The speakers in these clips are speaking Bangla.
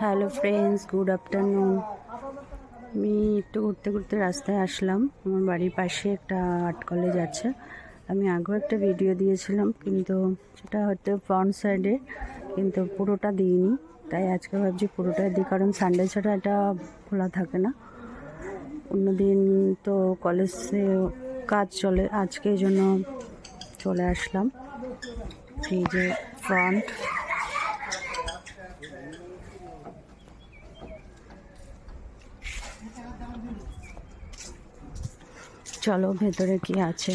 হ্যালো ফ্রেন্ডস গুড আফটারনুন আমি একটু ঘুরতে ঘুরতে রাস্তায় আসলাম। আমার বাড়ির পাশে একটা আর্ট কলেজ আছে। আমি আগেও একটা ভিডিও দিয়েছিলাম, কিন্তু সেটা হয়তো ফ্রন্ট সাইডে কিন্তু পুরোটা দিইনি। তাই আজকে ভাবছি পুরোটাই দিই, কারণ সানডে ছাড়া এটা খোলা থাকে না। অন্যদিন তো কলেজে কাজ চলে, আজকে জন্য চলে আসলাম। এই যে ফ্রন্ট চলো, ভেতরে কি আছে?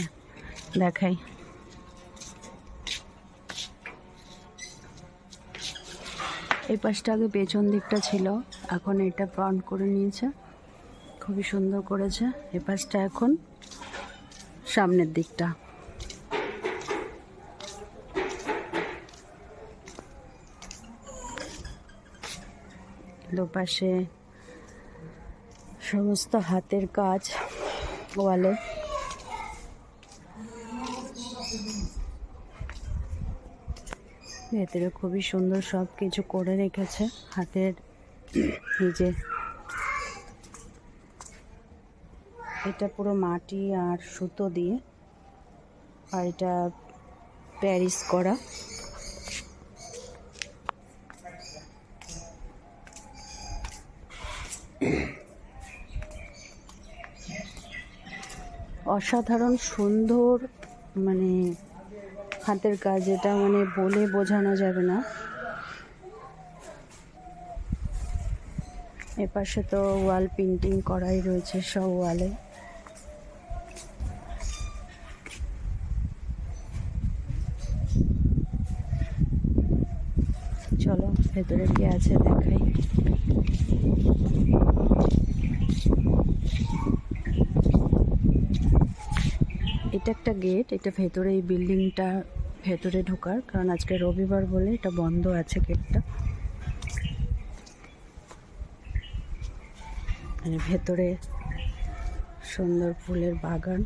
দেখাই। এই পাশটা আগে পেছন দিকটা ছিল, এখন এটা ফ্রন্ট করে নিয়েছে। খুবই সুন্দর করেছে। এই পাশটা এখন সামনের দিকটা। দুপাশে সমস্ত হাতের কাজ। ওয়ালে ভেতরে খুবই সুন্দর সব কিছু করে রেখেছে হাতের যে এটা পুরো মাটি আর সুতো দিয়ে আর এটা প্যারিস করা। অসাধারণ, সুন্দর মানে হাতের কাজ, এটা মানে বলে বোঝানো যাবে না। এপাশে তো ওয়াল পেন্টিং করাই রয়েছে সব ওয়ালে। চলো, ভেতরে কি আছে দেখাই। এটা একটা গেট, এটা ভেতরে এই বিল্ডিংটা ভেতরে ঢোকার, কারণ আজকে রবিবার বলে এটা বন্ধ আছে গেটটা। মানে ভেতরে সুন্দর ফুলের বাগান।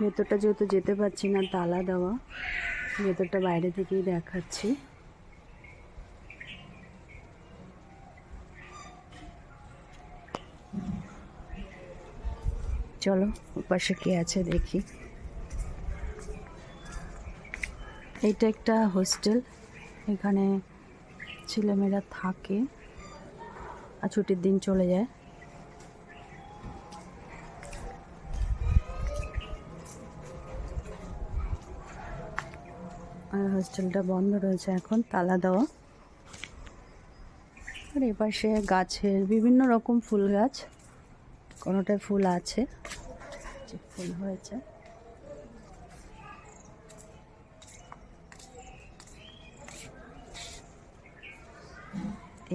ভেতরটা যেহেতু যেতে পারছি না, তালা দেওয়া। ভেতরটা বাইরে থেকেই দেখাচ্ছি। চলো পাশে কে আছে দেখি। এটা একটা হোস্টেল, এখানে ছেলেমেয়েরা থাকে আর ছুটির দিন চলে যায়। আর হোস্টেলটা বন্ধ রয়েছে এখন, তালা দেওয়া। আর এপাশে গাছের বিভিন্ন রকম ফুল গাছ। কোনোটায় ফুল আছে? ফুল হয়েছে।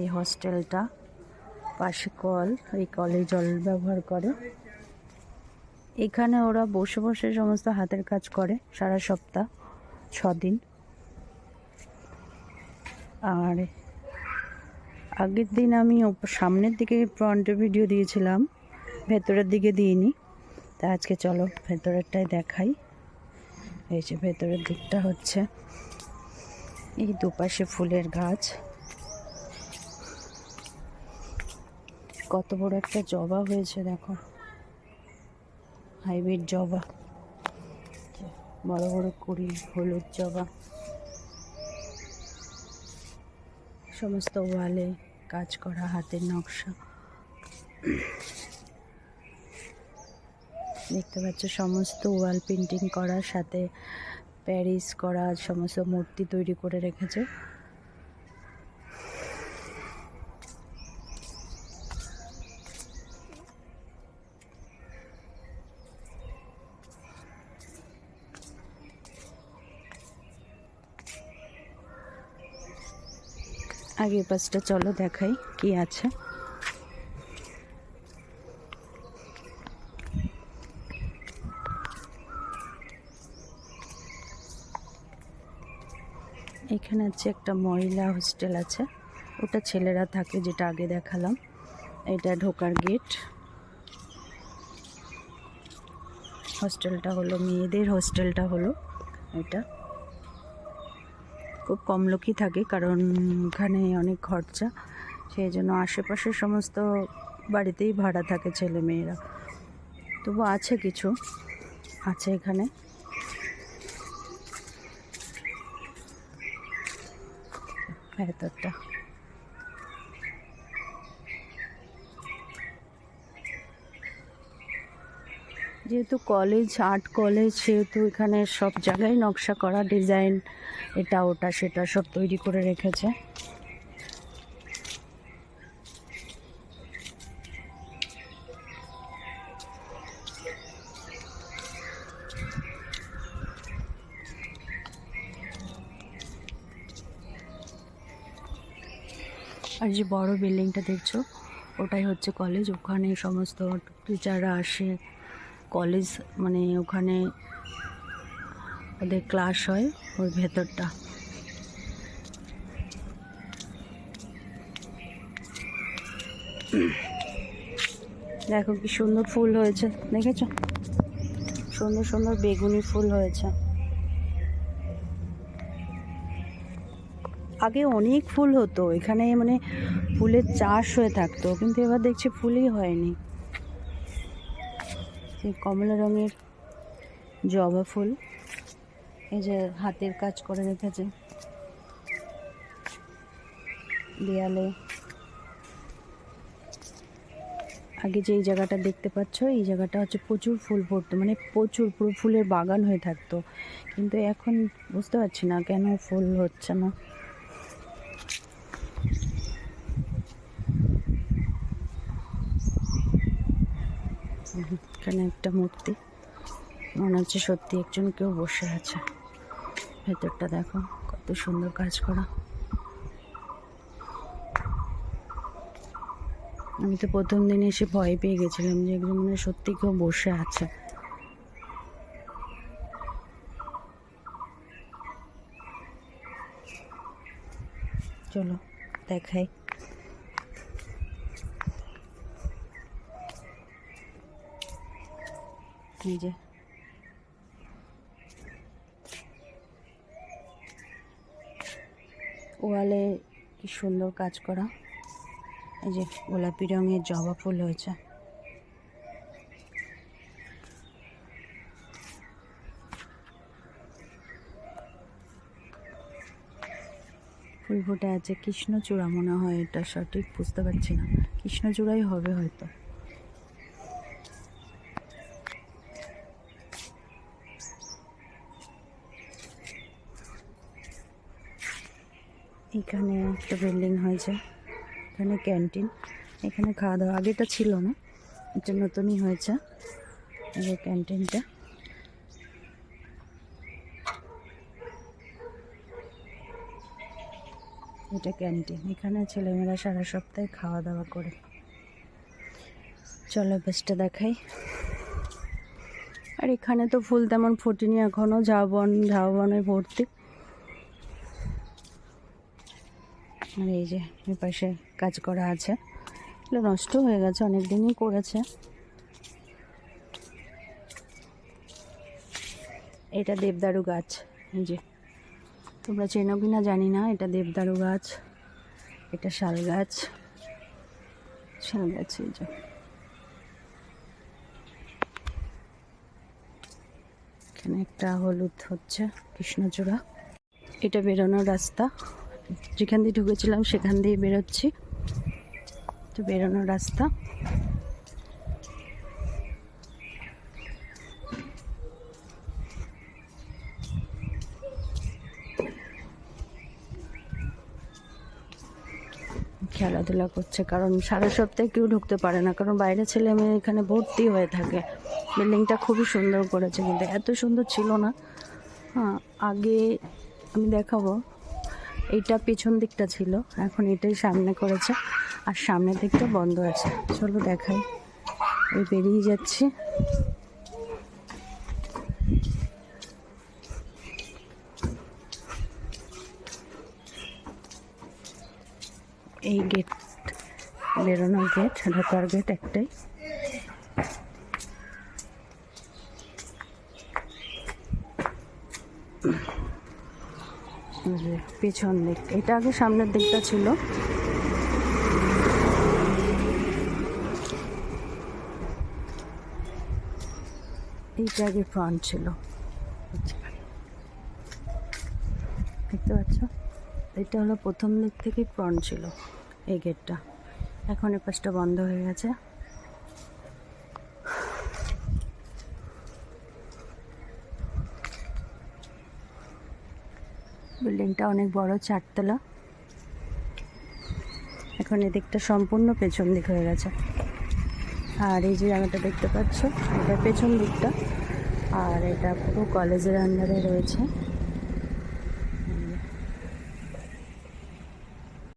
এই হস্টেলটা পাশে কল, এই কলে জল ব্যবহার করে। এখানে ওরা বসে বসে সমস্ত হাতের কাজ করে সারা সপ্তাহ ছ দিন আর আগের দিন আমি সামনের দিকে ফ্রন্টে ভিডিও দিয়েছিলাম। ভেতরের দিকে দিইনি। তা আজকে চলো ভেতরেরটাই দেখাই। এই যে ভেতরের দিকটা হচ্ছে এই দুপাশে ফুলের গাছ। কত বড় একটা জবা হয়েছে, দেখো। হাইব্রিড জবা। বড় বড় কুড়ি, হলুদ জবা। সমস্ত ওয়ালে কাজ করা, হাতের নকশা। দেখতে পাচ্ছ, সমস্ত ওয়াল পেন্টিং করার সাথে প্যারিস করা সমস্ত মূর্তি তৈরি করে রেখেছে। আগে পাশটা, চলো দেখাই কি আছে। এখানে আছে একটা মহিলা হোস্টেল আছে। ওটা ছেলেরা থাকে যেটা আগে দেখালাম। এটা ঢোকার গেট হোস্টেলটা হলো মেয়েদের হোস্টেলটা হলো এটা। খুব কম লোকই থাকে কারণ ওখানে অনেক খরচা। সেই জন্য আশেপাশের সমস্ত বাড়িতেই ভাড়া থাকে ছেলে মেয়েরা। তবু আছে কিছু। আছে এখানে। ভেতরটা। যেহেতু কলেজ আর্ট কলেজ সেহেতু এখানে সব জায়গায় নকশা করা ডিজাইন এটা, ওটা, সেটা সব তৈরি করে রেখেছে। আর যে বড় বিল্ডিংটা দেখছ, ওটাই হচ্ছে কলেজ ওখানে সমস্ত টিচাররা আসে। কলেজ মানে ওখানে ওদের ক্লাস হয় ওর ভেতরটা। দেখো কি সুন্দর ফুল হয়েছে, দেখেছ? সুন্দর সুন্দর বেগুনি ফুল হয়েছে। আগে অনেক ফুল হতো, এখানে মানে ফুলের চাষ হয়ে থাকতো, কিন্তু এবার দেখছি ফুলই হয়নি। কমলা রঙের জবা ফুল, এই যে হাতের কাজ করে রেখেছে। দেয়ালে। আগে যে এই জায়গাটা দেখতে পাচ্ছ, এই জায়গাটা হচ্ছে প্রচুর ফুল পড়তো মানে প্রচুর পুরো ফুলের বাগান হয়ে থাকতো। কিন্তু এখন বুঝতে পারছি না কেন ফুল হচ্ছে না। এখানে একটা মূর্তি। মনে হচ্ছে সত্যি একজন কেউ বসে আছে। ভেতরটা দেখো, কত সুন্দর কাজ করা। আমি তো প্রথম দিন এসে ভয় পেয়ে গেছিলাম যে একজন মনে সত্যি কেউ বসে আছে। চলো, দেখাই। এই যে ওয়ালে কি সুন্দর কাজ করা। এই যে গোলাপি রঙের জবা ফুল হয়েছে। ফুল ফুটে আছে কৃষ্ণচূড়া, মনে হয় এটা সঠিক, বুঝতে পারছি না। কৃষ্ণচূড়াই হবে হয়তো। এখানে একটা বিল্ডিং হয়েছে, এখানে ক্যান্টিন, এখানে খাওয়া দাওয়া আগেটা ছিল না, এটা নতুনই হয়েছে, এই ক্যান্টিনটা। এটা ক্যান্টিন, এখানে ছেলেমেয়েরা সারা সপ্তাহে খাওয়া দাওয়া করে। চলো বেশটা দেখাই। আর এখানে তো ফুল তেমন ফোটেনি এখনও ঝাউবন ঝাউবনে ভর্তি। আর এই যে এর পাশে কাজ করা আছে। এগুলো নষ্ট হয়ে গেছে অনেক দিনই করেছে। এটা দেবদারু গাছ, এই যে। তোমরা চেনো কি না জানি না, এটা দেবদারু গাছ, এটা শাল গাছ। শাল গাছ, এই যে। এখানে একটা হলুদ হচ্ছে, কৃষ্ণচূড়া। এটা বেরোনোর রাস্তা। যেখান দিয়ে ঢুকেছিলাম, সেখান দিয়ে বেরোচ্ছি। তো বেরোনোর রাস্তা। খেলাধুলা করছে, কারণ সারা সপ্তাহে কেউ ঢুকতে পারে না, কারণ বাইরে ছেলে মেয়ে এখানে ভর্তি হয়ে থাকে। বিল্ডিংটা খুবই সুন্দর করেছে, কিন্তু এত সুন্দর ছিল না। হ্যাঁ আগে আমি দেখাবো। এইটা পেছন দিকটা ছিল, এখন এটাই সামনে করেছে, আর সামনের দিকটা বন্ধ আছে। চলো দেখাই। ওই বেরিয়ে যাচ্ছি। এই গেট বেরোনোর গেট ঢোকার গেট একটাই। পেছন দিক। এটা আগে সামনের দিকটা ছিল। এইটা আগে ফ্রন্ট ছিল। দেখতে পাচ্ছ? এটা হলো প্রথম দিক থেকে ফ্রন্ট ছিল এই গেটটা এখন এই পাশটা বন্ধ হয়ে গেছে। বিল্ডিংটা অনেক বড়, চারতলা। এখন এদিকটা সম্পূর্ণ পেছন দিক হয়ে গেছে। আর এই যে জায়গাটা দেখতে পাচ্ছ, এটা পেছন দিকটা। আর এটা পুরো কলেজের আন্ডারে রয়েছে।